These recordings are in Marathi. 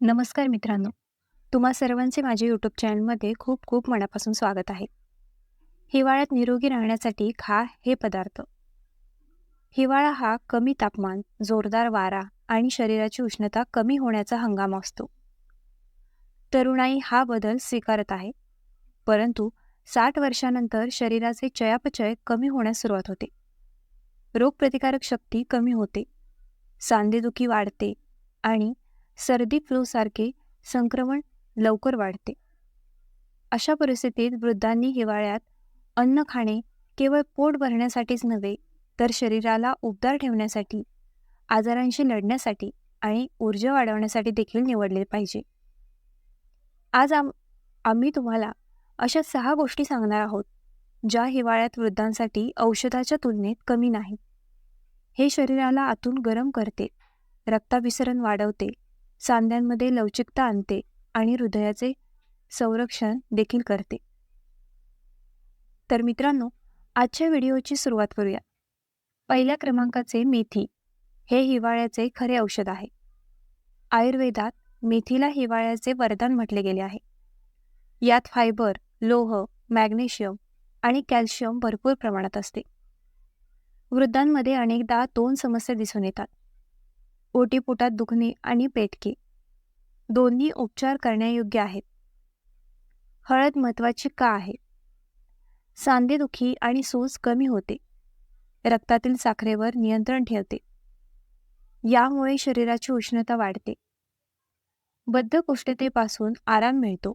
नमस्कार मित्रांनो. तुम्हा सर्वांचे माझे यूट्यूब चॅनलमध्ये खूप खूप मनापासून स्वागत आहे. हिवाळ्यात निरोगी राहण्यासाठी खा हे पदार्थ. हिवाळा हा कमी तापमान जोरदार वारा आणि शरीराची उष्णता कमी होण्याचा हंगाम असतो. तरुणाई हा बदल स्वीकारत आहे. परंतु साठ वर्षानंतर शरीराचे चयापचय कमी होण्यास सुरुवात होते. रोगप्रतिकारक शक्ती कमी होते. सांधेदुखी वाढते आणि सर्दी फ्लूसारखे संक्रमण लवकर वाढते. अशा परिस्थितीत वृद्धांनी हिवाळ्यात अन्न खाणे केवळ पोट भरण्यासाठीच नव्हे तर शरीराला उबदार ठेवण्यासाठी आजारांशी लढण्यासाठी आणि ऊर्जा वाढवण्यासाठी देखील निवडले पाहिजे. आज आम आम्ही तुम्हाला अशा सहा गोष्टी सांगणार आहोत ज्या हिवाळ्यात वृद्धांसाठी औषधाच्या तुलनेत कमी नाही हे शरीराला आतून गरम करते रक्ताभिसरण वाढवते सांध्यांमध्ये लवचिकता आणते आणि हृदयाचे संरक्षण देखील करते. तर मित्रांनो आजच्या व्हिडिओची सुरुवात करूया. पहिल्या क्रमांकाचे मेथी हे हिवाळ्याचे खरे औषध आहे. आयुर्वेदात मेथीला हिवाळ्याचे वरदान म्हटले गेले आहे. यात फायबर लोह मॅग्नेशियम आणि कॅल्शियम भरपूर प्रमाणात असते. वृद्धांमध्ये अनेकदा दोन समस्या दिसून येतात. ओटीपोटात दुखणे आणि पेटके. दोन्ही उपचार करण्यायोग्य आहेत. हळद महत्वाची का आहे? सांधेदुखी आणि सूज कमी होते. रक्तातील साखरेवर नियंत्रण ठेवते. यामुळे शरीराची उष्णता वाढते. बद्धकोष्ठतेपासून आराम मिळतो.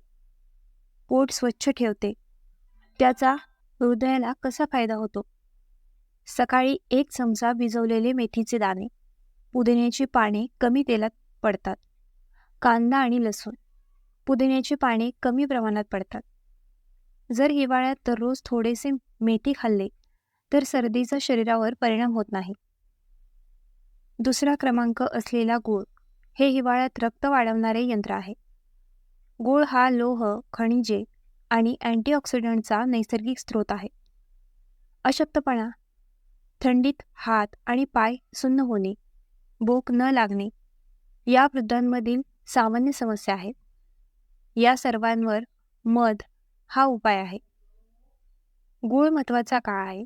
पोट स्वच्छ ठेवते. त्याचा हृदयाला कसा फायदा होतो? सकाळी एक चमचा भिजवलेले मेथीचे दाणे पुदिन्याची पाने कमी तेलात पडतात. कांदा आणि लसूण. पुदिन्याची पाने कमी प्रमाणात पडतात. जर हिवाळ्यात दररोज थोडेसे मेथी खाल्ले तर सर्दीचा शरीरावर परिणाम होत नाही. दुसरा क्रमांक असलेला गूळ. हे हिवाळ्यात रक्त वाढवणारे यंत्र आहे. गूळ हा लोह खनिजे आणि अँटीऑक्सिडंटचा नैसर्गिक स्रोत आहे. अशक्तपणा. थंडीत हात आणि पाय सुन्न होणे. भूक न लागणे या वृद्धांमधील सामान्य समस्या आहेत या सर्वांवर मध हा उपाय आहे. गूळ महत्त्वाचा काळ आहे.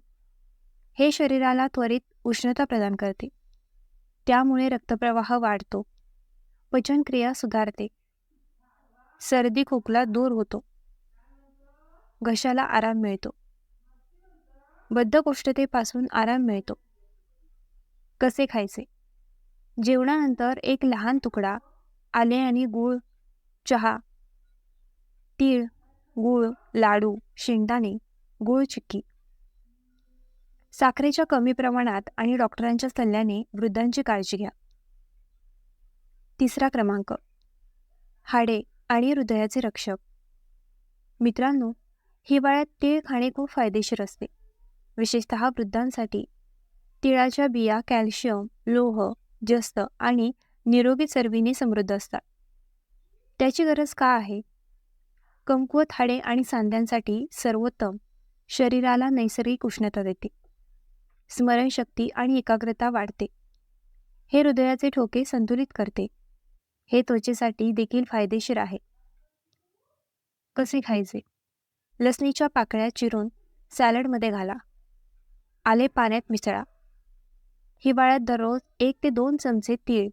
हे शरीराला त्वरित उष्णता प्रदान करते. त्यामुळे रक्तप्रवाह वाढतो. पचनक्रिया सुधारते. सर्दी खोकला दूर होतो. घशाला आराम मिळतो. बद्धकोष्ठतेपासून आराम मिळतो. कसे खायचे? जेवणानंतर एक लहान तुकडा आले आणि गूळ चहा तीळ गूळ लाडू शेंगदाणे गूळ चिक्की. साखरेच्या कमी प्रमाणात आणि डॉक्टरांच्या सल्ल्याने वृद्धांची काळजी घ्या. तिसरा क्रमांक हाडे आणि हृदयाचे रक्षक. मित्रांनो हिवाळ्यात तीळ खाणे खूप फायदेशीर असते. विशेषत वृद्धांसाठी तिळाच्या बिया कॅल्शियम लोह जस्त आणि निरोगी चरबीने समृद्ध असतात. त्याची गरज का आहे? कमकुवत हाडे आणि सांध्यांसाठी सर्वोत्तम. शरीराला नैसर्गिक उष्णता देते. स्मरणशक्ती आणि एकाग्रता वाढते. हे हृदयाचे ठोके संतुलित करते. हे त्वचेसाठी देखील फायदेशीर आहे. कसे खायचे? लसणीच्या पाकळ्या चिरून सॅलडमध्ये घाला. आले पाण्यात मिसळा. हिवाळ्यात दररोज एक ते दोन चमचे तीळ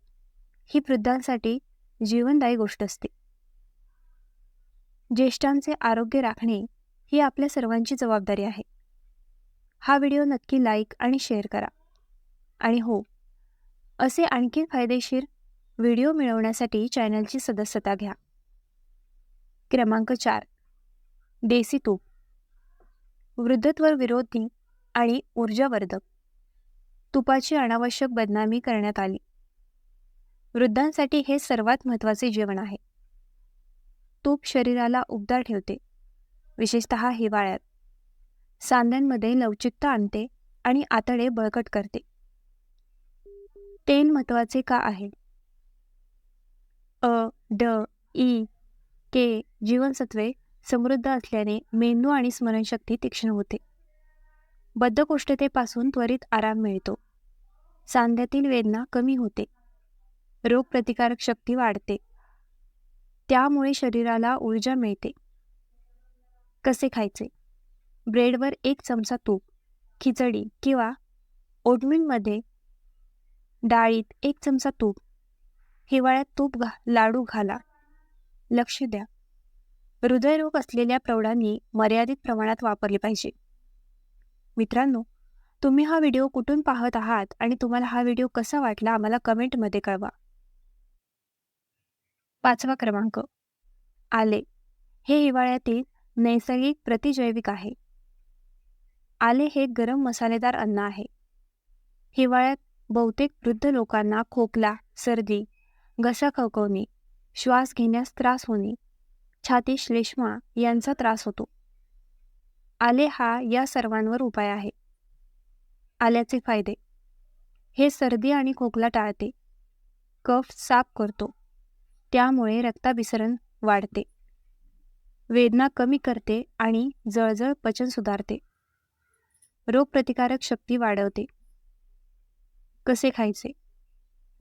ही वृद्धांसाठी जीवनदायी गोष्ट असते. ज्येष्ठांचे आरोग्य राखणे ही आपल्या सर्वांची जबाबदारी आहे. हा व्हिडिओ नक्की लाईक आणि शेअर करा. आणि हो असे आणखी फायदेशीर व्हिडिओ मिळवण्यासाठी चॅनलची सदस्यता घ्या. क्रमांक चार देसी तूप. वृद्धत्व विरोधी आणि ऊर्जावर्धक. तुपाची अनावश्यक बदनामी करण्यात आली. वृद्धांसाठी हे सर्वात महत्त्वाचे जेवण आहे. तूप शरीराला उबदार ठेवते विशेषत हिवाळ्यात. सांध्यांमध्ये लवचिकता आणते आणि आतडे बळकट करते. तेल महत्त्वाचे का आहे? अ ड ई के जीवनसत्वे समृद्ध असल्याने मेंदू आणि स्मरणशक्ती तीक्ष्ण होते. बद्धकोष्ठतेपासून त्वरित आराम मिळतो. सांध्यातील वेदना कमी होते. रोगप्रतिकारक शक्ती वाढते. त्यामुळे शरीराला ऊर्जा मिळते. कसे खायचे? ब्रेडवर एक चमचा तूप खिचडी किंवा ओटमीलमध्ये डाळीत एक चमचा तूप हिवाळ्यात तूप घा लाडू घाला. लक्ष द्या. हृदयरोग असलेल्या प्रौढांनी मर्यादित प्रमाणात वापरले पाहिजे. मित्रांनो तुम्ही हा व्हिडिओ कुठून पाहत आहात आणि तुम्हाला हा व्हिडिओ कसा वाटला आम्हाला कमेंटमध्ये कळवा. पाचवा क्रमांक आले. हे हिवाळ्यातील नैसर्गिक प्रतिजैविक आहे. आले हे गरम मसालेदार अन्न आहे. हिवाळ्यात बहुतेक वृद्ध लोकांना खोकला सर्दी घसा खवकवणे श्वास घेण्यास त्रास होणे छाती श्लेष्मा यांचा त्रास होतो. आले हा या सर्वांवर उपाय आहे. आल्याचे फायदे. हे सर्दी आणि खोकला टाळते. कफ साफ करतो. त्यामुळे रक्ताभिसरण वाढते. वेदना कमी करते आणि जळजळ पचन सुधारते. रोगप्रतिकारक शक्ती वाढवते. कसे खायचे?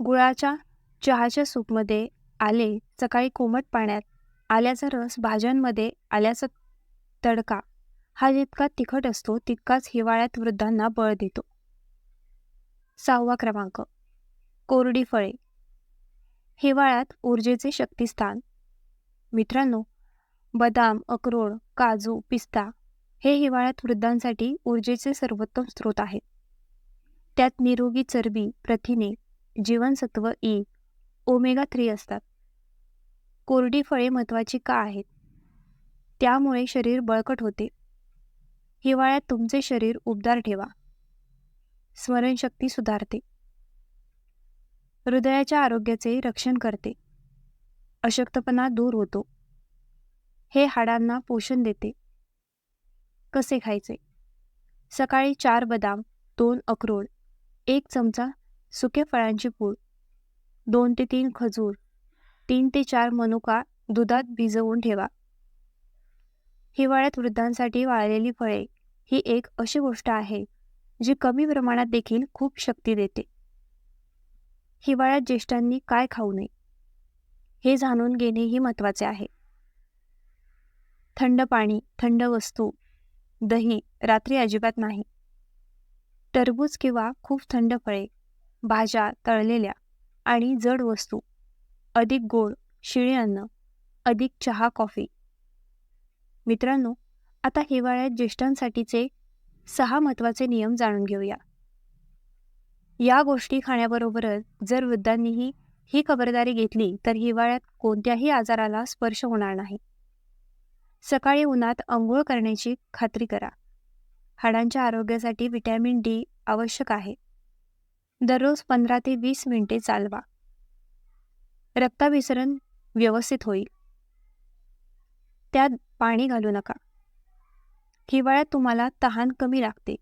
गुळाच्या चहाच्या सूपमध्ये आले सकाळी कोमट पाण्यात आल्याचा रस भाज्यांमध्ये आल्याचा तडका. हा जितका तिखट असतो तितकाच हिवाळ्यात वृद्धांना बळ देतो. सहावा क्रमांक कोरडी फळे. हिवाळ्यात ऊर्जेचे शक्तिस्थान. मित्रांनो बदाम अक्रोड काजू पिस्ता हे हिवाळ्यात वृद्धांसाठी ऊर्जेचे सर्वोत्तम स्रोत आहेत. त्यात निरोगी चरबी प्रथिने जीवनसत्व ई ओमेगा थ्री असतात. कोरडी फळे महत्त्वाची का आहेत? त्यामुळे शरीर बळकट होते. हिवाळ्यात तुमचे शरीर उबदार ठेवा. स्मरणशक्ती सुधारते. हृदयाच्या आरोग्याचे रक्षण करते. अशक्तपणा दूर होतो. हे हाडांना पोषण देते. कसे खायचे? सकाळी चार बदाम दोन अक्रोड एक चमचा सुके फळांची पूड दोन ते तीन खजूर तीन ते चार मनुका दुधात भिजवून ठेवा. हिवाळ्यात वृद्धांसाठी वाळलेली फळे ही एक अशी गोष्ट आहे जी कमी प्रमाणात देखील खूप शक्ती देते. हिवाळ्यात ज्येष्ठांनी काय खाऊ नये हे जाणून घेणेही महत्त्वाचे आहे. थंड पाणी थंड वस्तू दही रात्री अजिबात नाही. टरबूज किंवा खूप थंड फळे भाज्या तळलेल्या आणि जड वस्तू अधिक गोड शिळे अन्न अधिक चहा कॉफी मित्रांनो आता हिवाळ्यात ज्येष्ठांसाठीचे सहा महत्त्वाचे नियम जाणून घेऊया. या गोष्टी खाण्याबरोबरच जर वृद्धांनीही ही खबरदारी घेतली तर हिवाळ्यात कोणत्याही आजाराला स्पर्श होणार नाही. सकाळी उन्हात अंघोळ करण्याची खात्री करा. हाडांच्या आरोग्यासाठी व्हिटॅमिन डी आवश्यक आहे. दररोज पंधरा ते वीस मिनिटे चालवा. रक्ताभिसरण व्यवस्थित होईल. त्यात पाणी घालू नका. हिवाळ्यात तुम्हाला तहान कमी लागते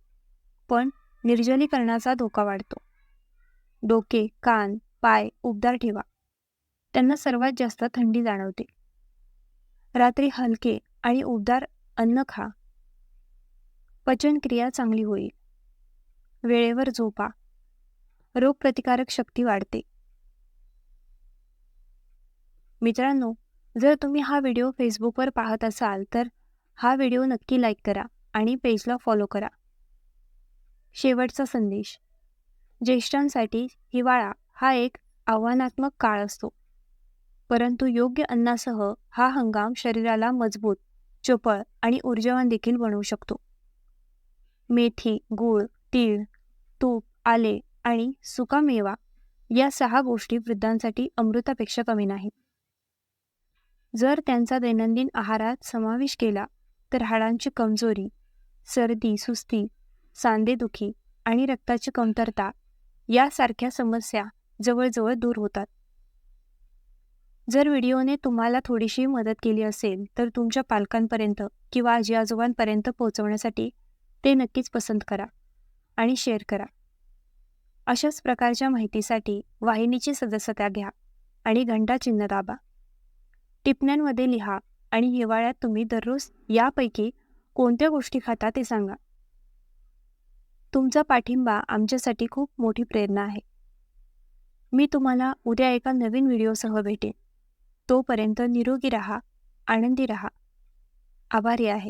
पण निर्जलीकरणाचा धोका वाढतो. डोके कान पाय उबदार ठेवा. त्यांना सर्वात जास्त थंडी जाणवते. रात्री हलके आणि उबदार अन्न खा. पचनक्रिया चांगली होईल. वेळेवर झोपा. रोगप्रतिकारक शक्ती वाढते. मित्रांनो जर तुम्ही हा व्हिडिओ फेसबुकवर पाहत असाल तर हा व्हिडिओ नक्की लाईक करा आणि पेजला फॉलो करा. शेवटचा संदेश. ज्येष्ठांसाठी हिवाळा हा एक आव्हानात्मक काळ असतो. परंतु योग्य अन्नासह हा हंगाम शरीराला मजबूत चपळ आणि ऊर्जावान देखील बनवू शकतो. मेथी गूळ तीळ तूप आले आणि सुकामेवा या सहा गोष्टी वृद्धांसाठी अमृतापेक्षा कमी नाहीत. जर त्यांचा दैनंदिन आहारात समावेश केला तर हाडांची कमजोरी सर्दी सुस्ती सांधेदुखी आणि रक्ताची कमतरता यासारख्या समस्या जवळजवळ दूर होतात. जर व्हिडिओने तुम्हाला थोडीशी मदत केली असेल तर तुमच्या पालकांपर्यंत किंवा आजी आजोबांपर्यंत पोहोचवण्यासाठी ते नक्कीच पसंत करा आणि शेअर करा. अशाच प्रकारच्या माहितीसाठी वाहिनीची सदस्यता घ्या आणि घंटा चिन्ह दाबा. टिपण्यांमध्ये लिहा आणि हिवाळ्यात तुम्ही दररोज यापैकी कोणत्या गोष्टी खाता ते सांगा. तुमचा पाठिंबा आमच्यासाठी खूप मोठी प्रेरणा आहे. मी तुम्हाला उद्या एका नवीन व्हिडिओसह भेटेन. तोपर्यंत निरोगी रहा आनंदी रहा. आभारी आहे.